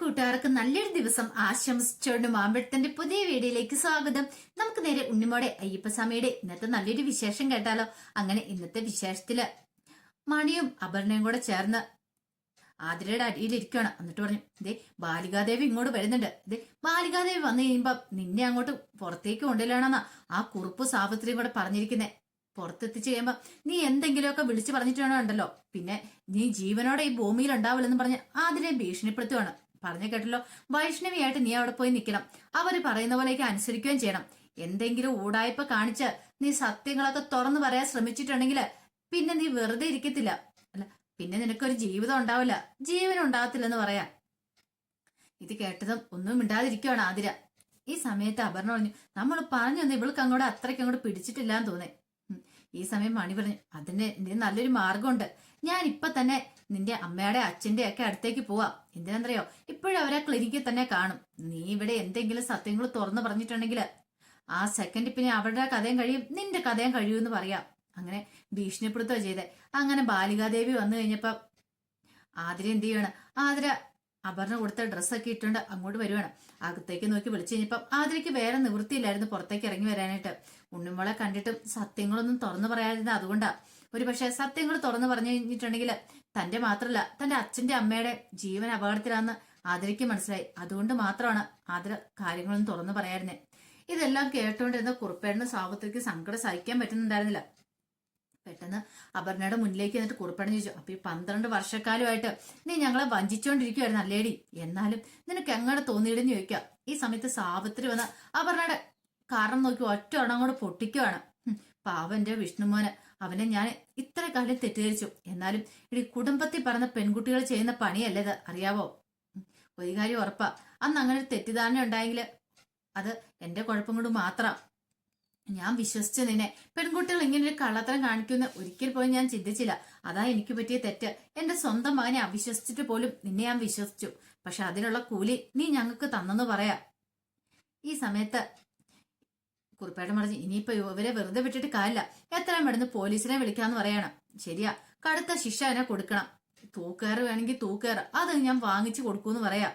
കൂട്ടുകാർക്ക് നല്ലൊരു ദിവസം ആശംസിച്ചുകൊണ്ട് മാമ്പഴത്തിന്റെ പുതിയ വീഡിയോയിലേക്ക് സ്വാഗതം. നമുക്ക് നേരെ ഉണ്ണിമോടെ അയ്യപ്പസ്വാമിയുടെ ഇന്നത്തെ നല്ലൊരു വിശേഷം കേട്ടാലോ? അങ്ങനെ ഇന്നത്തെ വിശേഷത്തിൽ മണിയും അപർണയും കൂടെ ചേർന്ന് ആതിരയുടെ അടിയിലിരിക്കുകയാണ് എന്നിട്ട് പറഞ്ഞു ദേ ബാലികാദേവി ഇങ്ങോട്ട് വരുന്നുണ്ട്. ദേ ബാലികാദേവി വന്നു കഴിയുമ്പോ നിന്നെ അങ്ങോട്ട് പുറത്തേക്ക് കൊണ്ടുവരണമെന്നാ ആ കുറുപ്പ് സാവിത്രിയും കൂടെ പറഞ്ഞിരിക്കുന്നേ. പുറത്തെത്തിച്ച് കഴിയുമ്പോ നീ എന്തെങ്കിലുമൊക്കെ വിളിച്ചു പറഞ്ഞിട്ട് ഉണ്ടല്ലോ. പിന്നെ നീ ജീവനോടെ ഈ ഭൂമിയിൽ ഉണ്ടാവില്ലെന്ന് പറഞ്ഞ് ആതിരെ ഭീഷണിപ്പെടുത്തുവാണ്. പറഞ്ഞു കേട്ടല്ലോ. വൈഷ്ണവിയായിട്ട് നീ അവിടെ പോയി നിൽക്കണം. അവർ പറയുന്ന പോലെയൊക്കെ അനുസരിക്കുകയും ചെയ്യണം. എന്തെങ്കിലും ഊടായ്പ കാണിച്ച് നീ സത്യങ്ങളൊക്കെ തുറന്നു പറയാൻ ശ്രമിച്ചിട്ടുണ്ടെങ്കിൽ പിന്നെ നീ വെറുതെ ഇരിക്കത്തില്ല. അല്ല പിന്നെ നിനക്കൊരു ജീവിതം ഉണ്ടാവില്ല. ജീവൻ ഉണ്ടാകത്തില്ലെന്ന് പറയാം. ഇത് കേട്ടതും ഒന്നും മിണ്ടാതിരിക്കുവാണ് ആതിര. ഈ സമയത്ത് അപർണ പറഞ്ഞു നമ്മൾ പറഞ്ഞു തന്നെ ഇവൾക്ക് അങ്ങോട്ട് അത്രയ്ക്ക് അങ്ങോട്ട് പിടിച്ചിട്ടില്ല എന്ന് തോന്നി ഈ സമയം മണി പറഞ്ഞു അതിന് നല്ലൊരു മാർഗമുണ്ട്. ഞാൻ ഇപ്പൊ തന്നെ നിന്റെ അമ്മയുടെ അച്ഛന്റെ ഒക്കെ അടുത്തേക്ക് പോവാ. ഇപ്പോഴും അവരെ ക്ലിനിക്കിൽ തന്നെ കാണും. നീ ഇവിടെ എന്തെങ്കിലും സത്യങ്ങൾ തുറന്നു പറഞ്ഞിട്ടുണ്ടെങ്കിൽ ആ സെക്കൻഡ് പിന്നെ അവരുടെ കഥയും കഴിയും. നിന്റെ കഥയും കഴിയും എന്ന് പറയാം. അങ്ങനെ ഭീഷണിപ്പെടുത്തുക ചെയ്തേ. അങ്ങനെ ബാലികാദേവി വന്നു കഴിഞ്ഞപ്പോ ആതിര എന്ത് ചെയ്യാണ്? ആതിര അപർണ കൊടുത്ത ഡ്രസ്സൊക്കെ ഇട്ടുകൊണ്ട് അങ്ങോട്ട് വരുവാണ്. അകത്തേക്ക് നോക്കി വിളിച്ചു കഴിഞ്ഞപ്പം ആതിരയ്ക്ക് വേറെ നിവൃത്തിയില്ലായിരുന്നു പുറത്തേക്ക് ഇറങ്ങി വരാനായിട്ട്. ഉണ്ണുമ്പോളെ കണ്ടിട്ടും സത്യങ്ങളൊന്നും തുറന്നു പറയാതിരുന്നത് അതുകൊണ്ടാ. ഒരു പക്ഷെ സത്യങ്ങൾ തുറന്നു പറഞ്ഞു കഴിഞ്ഞിട്ടുണ്ടെങ്കിൽ തന്റെ മാത്രമല്ല തന്റെ അച്ഛന്റെ അമ്മയുടെ ജീവൻ അപകടത്തിലാന്ന് ആതിരയ്ക്ക് മനസ്സിലായി. അതുകൊണ്ട് മാത്രമാണ് ആതിര കാര്യങ്ങളൊന്നും തുറന്നു പറയായിരുന്നേ ഇതെല്ലാം കേട്ടുകൊണ്ടിരുന്ന കുറുപ്പേടിന് സാവത്രിക്ക് സങ്കടം സഹിക്കാൻ പറ്റുന്നുണ്ടായിരുന്നില്ല. പെട്ടെന്ന് അപർണയുടെ മുന്നിലേക്ക് എന്നിട്ട് കുറിപ്പടഞ്ഞു ചോദിച്ചു. അപ്പൊ ഈ പന്ത്രണ്ട് വർഷക്കാലമായിട്ട് നീ ഞങ്ങളെ വഞ്ചിച്ചോണ്ടിരിക്കുവായിരുന്നു അല്ലേടി? എന്നാലും നിനക്ക് എങ്ങനെ തോന്നിയിടെന്ന് ചോദിക്കുക ഈ സമയത്ത് സാവിത്രി വന്ന് അപർണയുടെ കാരണം നോക്കി ഒറ്റ എണ്ണം കൂടെ പൊട്ടിക്കുവാണ്. പാവന്റെ വിഷ്ണുമോന് അവനെ ഞാൻ ഇത്ര കാലം തെറ്റിദ്ധരിച്ചു. എന്നാലും ഇടി കുടുംബത്തിൽ പറഞ്ഞ പെൺകുട്ടികൾ ചെയ്യുന്ന പണിയല്ലേ അറിയാവോ? ഒരു കാര്യം ഉറപ്പാ. അന്ന് അങ്ങനെ ഒരു തെറ്റിദ്ധാരണ ഉണ്ടായെങ്കിൽ അത് എന്റെ കുഴപ്പം കൊണ്ട് മാത്രം. ഞാൻ വിശ്വസിച്ചു നിന്നെ. പെൺകുട്ടികൾ ഇങ്ങനെ ഒരു കള്ളത്തരം കാണിക്കുമെന്ന് ഒരിക്കൽ പോലും ഞാൻ ചിന്തിച്ചില്ല. അതാ എനിക്ക് പറ്റിയ തെറ്റ്. എന്റെ സ്വന്തം മകനെ അവിശ്വസിച്ചിട്ട് പോലും നിന്നെ ഞാൻ വിശ്വസിച്ചു. പക്ഷെ അതിനുള്ള കൂലി നീ ഞങ്ങൾക്ക് തന്നെന്ന് പറയാ. ഈ സമയത്ത് കുറിപ്പേട്ടൻ മറിഞ്ഞ് ഇനിയിപ്പോ ഇവരെ വെറുതെ വിട്ടിട്ട് കാര്യമില്ല. എത്രയും പെട്ടെന്ന് പോലീസിനെ വിളിക്കാന്ന് പറയണം. ശരിയാ കടുത്ത ശിക്ഷ അതിനെ കൊടുക്കണം. തൂക്കേറ് വേണമെങ്കിൽ തൂക്കേറ് അത് ഞാൻ വാങ്ങിച്ചു കൊടുക്കൂന്ന് പറയാ.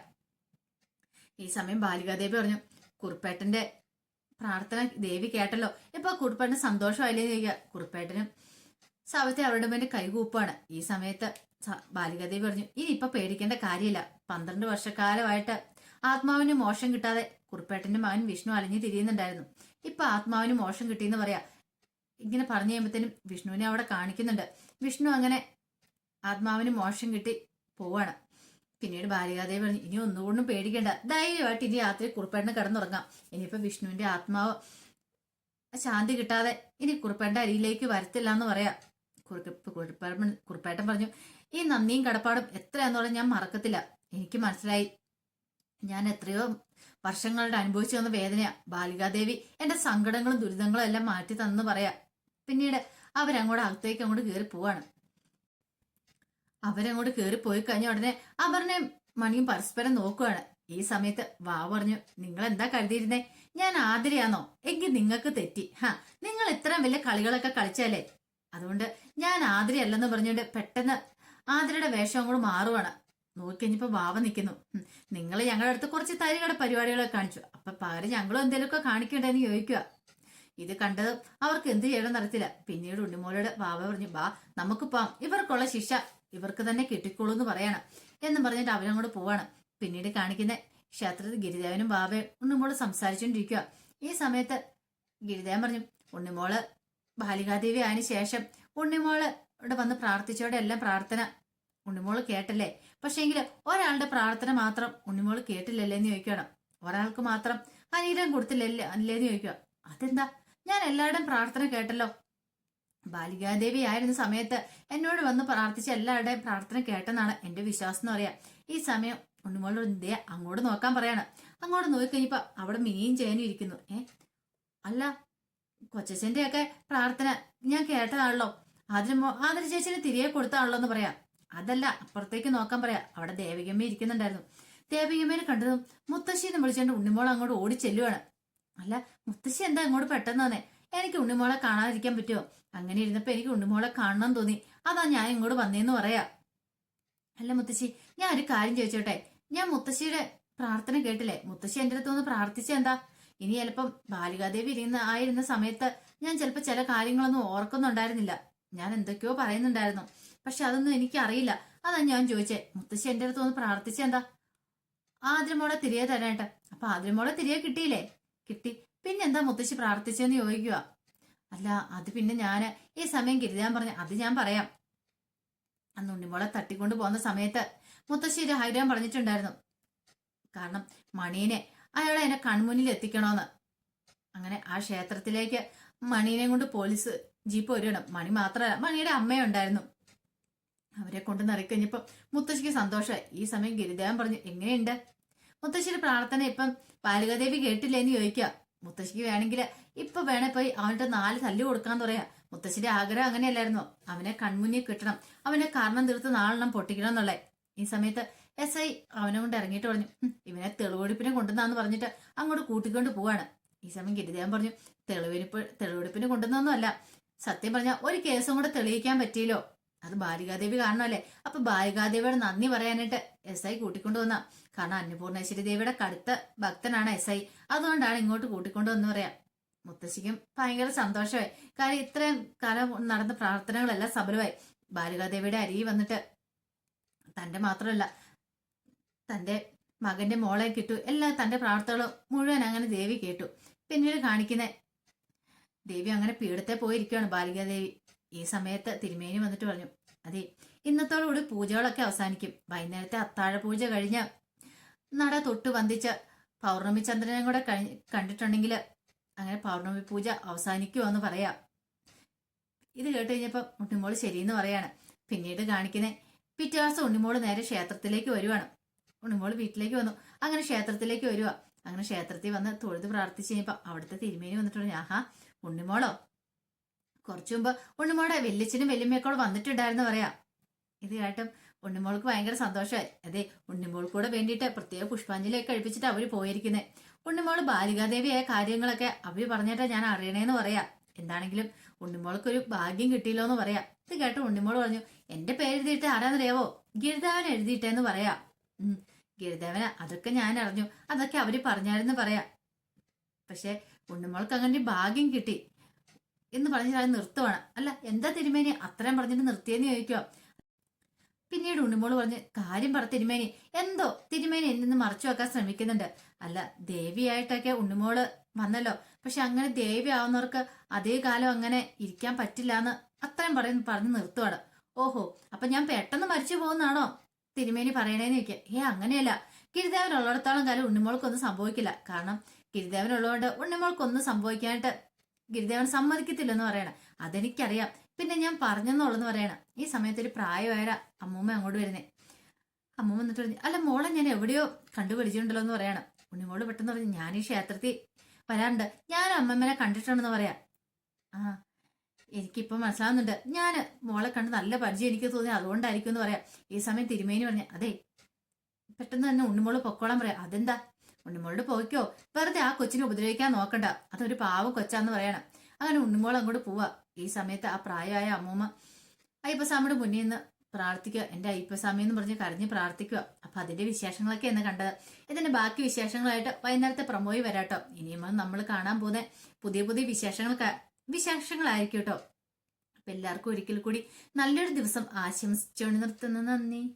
ഈ സമയം ബാലികാദേവി പറഞ്ഞു കുറുപ്പേട്ടന്റെ പ്രാർത്ഥന ദേവി കേട്ടല്ലോ. ഇപ്പൊ കുറുപ്പേട്ടന് സന്തോഷമായില്ലേ ചോദിക്കുക. കുറുപ്പേട്ടനും സാവിത്രി അവരുടെ മേലെ കൈകൂപ്പാണ്. ഈ സമയത്ത് ബാലികാദേവി പറഞ്ഞു ഇനി ഇപ്പൊ പേടിക്കേണ്ട കാര്യമില്ല. പന്ത്രണ്ട് വർഷക്കാലമായിട്ട് ആത്മാവിന് മോശം കിട്ടാതെ കുറുപ്പേട്ടന്റെ മകൻ വിഷ്ണു അലഞ്ഞു തിരിയുന്നുണ്ടായിരുന്നു. ഇപ്പൊ ആത്മാവിന് മോശം കിട്ടിയെന്ന് പറയാ. ഇങ്ങനെ പറഞ്ഞു കഴിയുമ്പത്തേനും വിഷ്ണുവിനെ അവിടെ കാണിക്കുന്നുണ്ട്. വിഷ്ണു അങ്ങനെ ആത്മാവിന് മോശം കിട്ടി പോവാണ്. പിന്നീട് ബാലികാദേവി പറഞ്ഞു ഇനി ഒന്നുകൊണ്ടും പേടിക്കേണ്ട. ധൈര്യമായിട്ട് ഇനി രാത്രി കുറുപ്പേട്ടന് കിടന്നുറങ്ങാം. ഇനിയിപ്പോ വിഷ്ണുവിന്റെ ആത്മാവ് ശാന്തി കിട്ടാതെ ഇനി കുറുപ്പേണ്ട അരിയിലേക്ക് വരത്തില്ല എന്ന് പറയാ കുറുപ്പേട്ടൻ കുറുപ്പേട്ടൻ പറഞ്ഞു ഈ നന്ദിയും കടപ്പാടും എത്രയാന്നുള്ളത് ഞാൻ മറക്കത്തില്ല. എനിക്ക് മനസ്സിലായി. ഞാൻ എത്രയോ വർഷങ്ങളുടെ അനുഭവിച്ചു വന്ന വേദനയാ. ബാലികാദേവി എന്റെ സങ്കടങ്ങളും ദുരിതങ്ങളും എല്ലാം മാറ്റി തന്നു പറയാ. പിന്നീട് അവരങ്ങോട്ട് അകത്തേക്ക് അങ്ങോട്ട് കയറി പോവാണ്. അവരങ്ങോട്ട് കയറി പോയി കഴിഞ്ഞ ഉടനെ അപർണയും മണിയും പരസ്പരം നോക്കുകയാണ് ഈ സമയത്ത് വാ പറഞ്ഞു നിങ്ങൾ എന്താ കരുതിയിരുന്നേ? ഞാൻ ആതിരയാണോ എങ്കിൽ നിങ്ങൾക്ക് തെറ്റി. ഹാ നിങ്ങൾ ഇത്രയും വലിയ കളികളൊക്കെ കളിച്ചാലേ അതുകൊണ്ട് ഞാൻ ആതിരയല്ലെന്ന് പറഞ്ഞുകൊണ്ട് പെട്ടെന്ന് ആതിരയുടെ വേഷം കൂടെ മാറുവാണ്. നോക്കിക്കഴിഞ്ഞപ്പോ വാവ നിൽക്കുന്നു നിങ്ങൾ ഞങ്ങളുടെ അടുത്ത് കുറച്ച് തരികട പരിപാടികളൊക്കെ കാണിച്ചു. അപ്പൊ പകരം ഞങ്ങളും എന്തെങ്കിലുമൊക്കെ കാണിക്കണ്ടെന്ന് ചോദിക്കുക ഇത് കണ്ടത് അവർക്ക് എന്ത് ചെയ്യണം നടത്തില്ല പിന്നീട് ഉണ്ണിമോളോട് വാവ പറഞ്ഞു ബാ നമുക്ക് പോവാം ഇവർക്കുള്ള ശിക്ഷ ഇവർക്ക് തന്നെ കിട്ടിക്കോളൂ എന്ന് പറയണം. എന്നും പറഞ്ഞിട്ട് അവരങ്ങോട്ട് പോവാണ്. പിന്നീട് കാണിക്കുന്ന ക്ഷേത്രത്തിൽ ഗിരിദേവനും ബാബയും ഉണ്ണിമോൾ സംസാരിച്ചുകൊണ്ടിരിക്കുക ഈ സമയത്ത് ഗിരിദേവൻ പറഞ്ഞു ഉണ്ണിമോൾ ബാലികാദേവി ആയതിനു ശേഷം ഉണ്ണിമോൾ ഇവിടെ വന്ന് പ്രാർത്ഥിച്ചോടെ എല്ലാം പ്രാർത്ഥന ഉണ്ണിമോൾ കേട്ടല്ലേ? പക്ഷേങ്കിൽ ഒരാളുടെ പ്രാർത്ഥന മാത്രം ഉണ്ണിമോൾ കേട്ടില്ലല്ലേ എന്ന് ചോദിക്കണം ഒരാൾക്ക് മാത്രം അനീരം കൊടുത്തില്ലല്ലേ അല്ലേന്ന് ചോദിക്കുക അതെന്താ? ഞാൻ എല്ലാവരുടെയും പ്രാർത്ഥന കേട്ടല്ലോ. ബാലികാദേവി ആയിരുന്ന സമയത്ത് എന്നോട് വന്ന് പ്രാർത്ഥിച്ച എല്ലാവരുടെയും പ്രാർത്ഥന കേട്ടെന്നാണ് എന്റെ വിശ്വാസം എന്ന് പറയാ. ഈ സമയം ഉണ്ണിമോളോട് ദേ അങ്ങോട്ട് നോക്കാൻ പറയാണ്. അങ്ങോട്ട് നോക്കിക്കഴിഞ്ഞപ്പോ അവിടെ മിനിയും ചേനും ഇരിക്കുന്നു. ഏ? അല്ല കൊച്ചച്ഛന്റെ ഒക്കെ പ്രാർത്ഥന ഞാൻ കേട്ടതാണല്ലോ. ആദ്യം ആതിര ചേച്ചിന് തിരികെ കൊടുത്താണല്ലോ എന്ന് പറയാം. അതല്ല അപ്പുറത്തേക്ക് നോക്കാൻ പറയാം. അവിടെ ദേവികമ്മ ഇരിക്കുന്നുണ്ടായിരുന്നു. ദേവികമ്മേനെ കണ്ടതും മുത്തശ്ശിന്ന് വിളിച്ചുകൊണ്ട് ഉണ്ണിമോൾ അങ്ങോട്ട് ഓടി ചെല്ലുവാണ്. അല്ല മുത്തശ്ശി എന്താ അങ്ങോട്ട് പെട്ടെന്ന് തന്നെ എനിക്ക് ഉണ്ണിമോളെ കാണാതിരിക്കാൻ പറ്റുമോ അങ്ങനെ ഇരുന്നപ്പോ എനിക്ക് ഉണ്ണിമോളെ കാണണം തോന്നി. അതാ ഞാൻ ഇങ്ങോട്ട് വന്നേന്ന് പറയാ. അല്ല മുത്തശ്ശി ഞാൻ ഒരു കാര്യം ചോദിച്ചോട്ടെ? ഞാൻ മുത്തശ്ശിയുടെ പ്രാർത്ഥന കേട്ടില്ലേ? മുത്തശ്ശി എന്റെ അടുത്ത് ഒന്ന് എന്താ? ഇനി ചിലപ്പം ബാലികാദേവി ഇരുന്ന ആയിരുന്ന സമയത്ത് ഞാൻ ചിലപ്പോൾ ചില കാര്യങ്ങളൊന്നും ഓർക്കുന്നുണ്ടായിരുന്നില്ല. ഞാൻ എന്തൊക്കെയോ പറയുന്നുണ്ടായിരുന്നു. പക്ഷെ അതൊന്നും എനിക്കറിയില്ല. അതാ ഞാൻ ചോദിച്ചേ മുത്തശ്ശി എന്റെ അടുത്ത് ഒന്ന് എന്താ? ആദ്രമോളെ തിരികെ തരാനായിട്ട് അപ്പൊ ആദ്രമോളെ തിരികെ കിട്ടിയില്ലേ? കിട്ടി. പിന്നെന്താ മുത്തശ്ശി പ്രാർത്ഥിച്ചെന്ന് ചോദിക്കുക. അല്ല അത് പിന്നെ ഞാൻ ഈ സമയം കരുതാൻ പറഞ്ഞ അത് ഞാൻ പറയാം. അന്ന് ഉണ്ണിമോളെ തട്ടിക്കൊണ്ട് പോകുന്ന സമയത്ത് മുത്തശ്ശി ഹൈരാൻ പറഞ്ഞിട്ടുണ്ടായിരുന്നു. കാരണം മണീനെ അയാളെ എന്നെ കൺമുന്നിൽ എത്തിക്കണോന്ന്. അങ്ങനെ ആ ക്ഷേത്രത്തിലേക്ക് മണീനെ കൊണ്ട് പോലീസ് ജീപ്പ് വരികയാണ്. മണി മാത്രമല്ല മണിയുടെ അമ്മയുണ്ടായിരുന്നു അവരെ കൊണ്ട് നിറക്കഴിഞ്ഞപ്പം മുത്തശ്ശിക്ക് സന്തോഷമായി. ഈ സമയം ഗിരിദേവൻ പറഞ്ഞു എങ്ങനെയുണ്ട്? മുത്തശ്ശിയുടെ പ്രാർത്ഥന ഇപ്പം ബാലികാദേവി കേട്ടില്ലേന്ന് ചോദിക്കുക. മുത്തശ്ശിക്ക് വേണമെങ്കിൽ ഇപ്പൊ വേണേ പോയി അവന്റെ നാല് തല്ലു കൊടുക്കാൻ പറയാ. മുത്തശ്ശിയുടെ ആഗ്രഹം അങ്ങനെയല്ലായിരുന്നു. അവനെ കൺമുന്നിൽ കിട്ടണം. അവനെ കാരണം തീർത്ത് നാലെണ്ണം പൊട്ടിക്കണം എന്നുള്ളേ. ഈ സമയത്ത് എസ് ഐ അവനെ കൊണ്ട് ഇറങ്ങിയിട്ട് പറഞ്ഞു ഇവനെ തെളിവെടുപ്പിനെ കൊണ്ടുവന്നാന്ന് പറഞ്ഞിട്ട് അങ്ങോട്ട് കൂട്ടിക്കൊണ്ട് പോവാണ്. ഈ സമയം ഗിരിദേവൻ പറഞ്ഞു തെളിവെടുപ്പ് തെളിവെടുപ്പിന് കൊണ്ടുവന്നൊന്നുമല്ല സത്യം പറഞ്ഞാൽ ഒരു കേസും കൂടെ തെളിയിക്കാൻ പറ്റിയില്ലോ. അത് ബാലികാദേവി കാണണമല്ലേ? അപ്പൊ ബാലികാദേവിയുടെ നന്ദി പറയാനായിട്ട് എസ് ഐ കൂട്ടിക്കൊണ്ടു വന്ന. കാരണം അന്നപൂർണേശ്വരി ദേവിയുടെ കടുത്ത ഭക്തനാണ് എസ് ഐ അതുകൊണ്ടാണ് ഇങ്ങോട്ട് കൂട്ടിക്കൊണ്ടു വന്ന് പറയാം. മുത്തശ്ശിക്കും ഭയങ്കര സന്തോഷമായി. കാര്യം ഇത്രയും കാലം നടന്ന പ്രാർത്ഥനകളെല്ലാം സഫലമായി ബാലികാദേവിയുടെ അരി വന്നിട്ട് തന്റെ മാത്രമല്ല തന്റെ മകന്റെ മോളെ കിട്ടു. എല്ലാ തന്റെ പ്രാർത്ഥനകളും മുഴുവൻ അങ്ങനെ ദേവി കേട്ടു. പിന്നീട് കാണിക്കുന്ന ദേവി അങ്ങനെ പീഠത്തെ പോയിരിക്കുകയാണ് ബാലികാദേവി. ഈ സമയത്ത് തിരുമേനി വന്നിട്ട് പറഞ്ഞു അതെ ഇന്നത്തോടുകൂടി പൂജകളൊക്കെ അവസാനിക്കും. വൈകുന്നേരത്തെ അത്താഴ പൂജ കഴിഞ്ഞ നട തൊട്ട് വന്ദിച്ച പൗർണമി ചന്ദ്രനെ കൂടെ കണ്ടിട്ടുണ്ടെങ്കിൽ അങ്ങനെ പൗർണമി പൂജ അവസാനിക്കുമെന്ന് പറയാം. ഇത് കേട്ട് കഴിഞ്ഞപ്പോൾ ഉണ്ണിമോൾ ശരിയെന്ന് പറയാണ്. പിന്നീട് കാണിക്കുന്നേ പിറ്റേ ദിവസം ഉണ്ണിമോൾ നേരെ ക്ഷേത്രത്തിലേക്ക് വരുവാണ്. ഉണ്ണിമോൾ വീട്ടിലേക്ക് വന്നു. അങ്ങനെ ക്ഷേത്രത്തിലേക്ക് വരുവാ. അങ്ങനെ ക്ഷേത്രത്തിൽ വന്ന് തൊഴുത് പ്രാർത്ഥിച്ച് കഴിഞ്ഞപ്പോൾ അവിടുത്തെ തിരുമേനി വന്നിട്ടുണ്ട് ആഹാ ഉണ്ണിമോളോ കുറച്ചു മുമ്പ് ഉണ്ണുമോടെ വല്യച്ഛനും വെല്ലുമ്മയൊക്കെ വന്നിട്ടുണ്ടായിരുന്നു പറയാം. ഇത് കേട്ടും ഉണ്ണിമോൾക്ക് ഭയങ്കര സന്തോഷമായി. അതെ ഉണ്ണിമോൾക്കൂടെ വേണ്ടിയിട്ട് പ്രത്യേക പുഷ്പാഞ്ജലി ഒക്കെ കഴിപ്പിച്ചിട്ട് അവർ പോയിരിക്കുന്നത് ഉണ്ണിമോൾ ബാലികാദേവിയായ കാര്യങ്ങളൊക്കെ അവർ പറഞ്ഞിട്ട് ഞാൻ അറിയണേന്ന് പറയാ. എന്താണെങ്കിലും ഉണ്ണിമോൾക്കൊരു ഭാഗ്യം കിട്ടിയില്ലോ എന്ന് പറയാം. ഇത് കേട്ട് ഉണ്ണിമോൾ പറഞ്ഞു എന്റെ പേര് എഴുതിയിട്ട് ആരാന്നറിയാവോ? ഗിരിദേവൻ എഴുതിയിട്ടേന്ന് പറയാ. ഉം ഗിരിദേവന അതൊക്കെ ഞാൻ അറിഞ്ഞു. അതൊക്കെ അവർ പറഞ്ഞായിരുന്നു പറയാ. പക്ഷെ ഉണ്ണിമോൾക്ക് അങ്ങനെ ഭാഗ്യം കിട്ടി. എന്ന് പറഞ്ഞിട്ട് അത് നിർത്തുവാണ്. അല്ല എന്താ തിരുമേനി? അത്രയും പറഞ്ഞിട്ട് നിർത്തിയെന്ന് ചോദിക്കുക പിന്നീട് ഉണ്ണിമോൾ പറഞ്ഞ് കാര്യം പറ തിരുമേനി. എന്തോ? തിരുമേനി എന്നെ മറച്ചു വെക്കാൻ ശ്രമിക്കുന്നുണ്ട്. അല്ല ദേവിയായിട്ടൊക്കെ ഉണ്ണിമോൾ വന്നല്ലോ. പക്ഷെ അങ്ങനെ ദേവി ആവുന്നവർക്ക് അതേ കാലം അങ്ങനെ ഇരിക്കാൻ പറ്റില്ല എന്ന് അത്രയും പറയുന്നു പറഞ്ഞ് നിർത്തുവാണ്. ഓഹോ അപ്പൊ ഞാൻ പെട്ടെന്ന് മരിച്ചു പോകുന്നാണോ തിരുമേനി പറയണേന്ന് ചോദിക്കുക ഏ അങ്ങനെയല്ല. ഗിരിദേവൻ ഉള്ളിടത്തോളം കാലം ഉണ്ണിമോൾക്കൊന്നും സംഭവിക്കില്ല. കാരണം ഗിരിദേവൻ ഉള്ളതുകൊണ്ട് ഉണ്ണിമോൾക്കൊന്നും സംഭവിക്കാനായിട്ട് ഗിരിദേവൻ സമ്മതിക്കത്തില്ലെന്ന് പറയണം. അതെനിക്കറിയാം. പിന്നെ ഞാൻ പറഞ്ഞെന്നുള്ളെന്ന് പറയണം. ഈ സമയത്ത് ഒരു പ്രായമായ അമ്മൂമ്മ അങ്ങോട്ട് വരുന്നേ. അമ്മൂമ്മ എന്നിട്ട് പറഞ്ഞു അല്ല മോളെ ഞാൻ എവിടെയോ കണ്ടുപിടിച്ചിട്ടുണ്ടല്ലോ എന്ന് പറയണം. ഉണ്ണിമോൾ പെട്ടെന്ന് പറഞ്ഞു ഞാൻ ഈ ക്ഷേത്രത്തിൽ വരാറുണ്ട്. ഞാൻ അമ്മമ്മനെ കണ്ടിട്ടുണ്ടെന്ന് പറയാം. ആ എനിക്കിപ്പോ മനസ്സിലാവുന്നുണ്ട്. ഞാൻ മോളെ കണ്ട് നല്ല പരിചയം എനിക്ക് തോന്നി അതുകൊണ്ടായിരിക്കും എന്ന് പറയാം. ഈ സമയം തിരുമേനി പറഞ്ഞു അതെ പെട്ടെന്ന് തന്നെ ഉണ്ണിമോൾ പൊക്കോളാൻ പറയാം. അതെന്താ? ഉണ്ണിമോളോട് പോയിക്കോ. വെറുതെ ആ കൊച്ചിനെ ഉപദ്രവിക്കാൻ നോക്കണ്ട. അതൊരു പാവം കൊച്ചാന്ന് പറയണം. അങ്ങനെ ഉണ്ണിമോൾ അങ്ങോട്ട് പോവാ. ഈ സമയത്ത് ആ പ്രായമായ അമ്മൂമ്മ അയ്യപ്പസ്വാമിയുടെ മുന്നിൽ നിന്ന് പ്രാർത്ഥിക്കുക. എന്റെ അയ്യപ്പസ്വാമി എന്ന് പറഞ്ഞ് കരഞ്ഞ് പ്രാർത്ഥിക്കുക. അപ്പൊ അതിന്റെ വിശേഷങ്ങളൊക്കെ എന്ന് കണ്ടത്. ഇതിന്റെ ബാക്കി വിശേഷങ്ങളായിട്ട് വൈകുന്നേരത്തെ പ്രമോയി വരാട്ടോ. ഇനിയും നമ്മൾ കാണാൻ പോകുന്ന. പുതിയ പുതിയ വിശേഷങ്ങൾ വിശേഷങ്ങളായിരിക്കും കേട്ടോ. അപ്പൊ എല്ലാവർക്കും ഒരിക്കൽ കൂടി നല്ലൊരു ദിവസം ആശംസിച്ചുകൊണ്ട് നിർത്തുന്നു. നന്ദി.